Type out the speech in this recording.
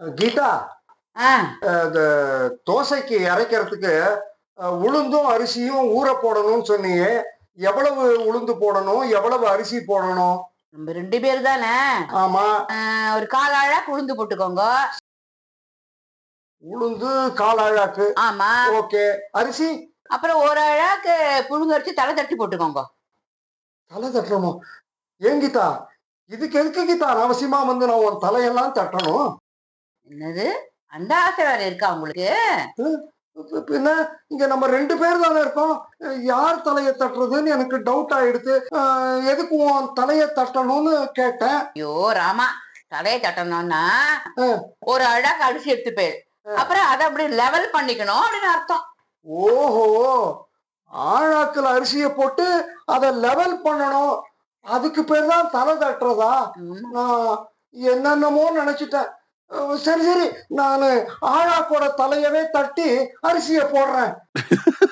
கீதா தோசைக்கு அரைக்கிறதுக்கு அஹ், உளுந்தும் அரிசியும் ஊற போடணும்னு சொன்னீங்க. எவ்வளவு உளுந்து போடணும்? எவ்வளவு அரிசி போடணும்? நம்ம ரெண்டு பேர் தானே? ஆமா. ஒரு கால் அழாக்கு உளுந்து போட்டுக்கோங்க. உளுந்து கால் அழாக்கு ஆமா. ஓகே. அரிசி? அப்புறம் ஒரு அழாக்கு புழுங்கரிச்சு தலை தட்டி போட்டுக்கோங்க. தலை தட்டணுமோ? ஏன் கீதா? இதுக்கு எதுக்கு கீதா? அவசியமா வந்து நான் உன் தலையெல்லாம் தட்டணும். என்னது? அந்த ஆசை வேற இருக்கா உங்களுக்கு? பின்ன இங்க நம்ம ரெண்டு பேர் தானே இருக்கோம். யார் தலையை தட்டுறதுன்னு எனக்கு டவுட் ஆயிடுது. எதுக்கு உன் தலையை தட்டணும்னு கேட்டேன். ஐயோ ராமா தலையை தட்டணும்னா. ஒரு அழாக்கு அரிசி எடுத்து போய் அப்புறம் அதை அப்படி லெவல் பண்ணிக்கணும் அப்படின்னு அர்த்தம். ஓஹோ ஆழாக்குல அரிசியை போட்டு அதை லெவல் பண்ணணும். அதுக்கு பேர் தான் தலை தட்டுறதா. நான் என்னென்னமோ நினைச்சிட்டேன். சரி சரி நான் ஆழாக்கோட தலையவே தட்டி அரிசியை போடுறேன்.